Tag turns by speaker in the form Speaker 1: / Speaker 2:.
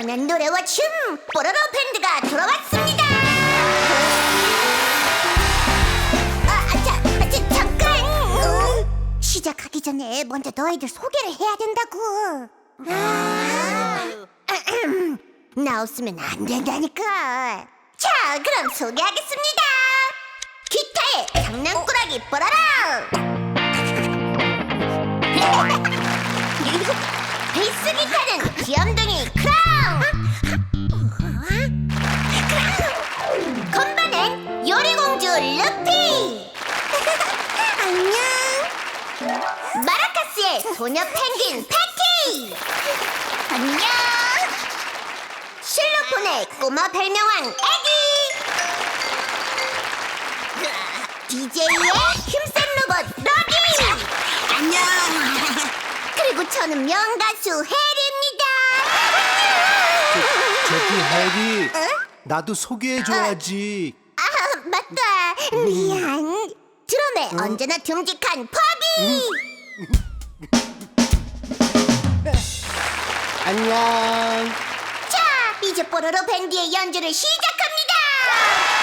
Speaker 1: 신나는 노래와 춤 뽀로로 밴드가 돌아왔습니다. 아, 아, 자, 아, 자, 잠깐. 어? 시작하기 전에 먼저 너희들 소개를 해야 된다고. 아흠, 나 없으면 안 된다니까. 자, 그럼 소개하겠습니다. 기타의 장난꾸러기 뽀로로. 소녀 펭귄 패티! 안녕! 실로폰의 꼬마 별명왕 애기! DJ의 힘센 로봇 러기 안녕! 그리고 저는 명가수 해리입니다.
Speaker 2: 저기 해리
Speaker 1: 응?
Speaker 2: 나도 소개해줘야지.
Speaker 1: 아 맞다. 미안. 드럼에 언제나 듬직한 퍼비.
Speaker 2: 안녕.
Speaker 1: 자, 이제 뽀로로 밴드의 연주를 시작합니다.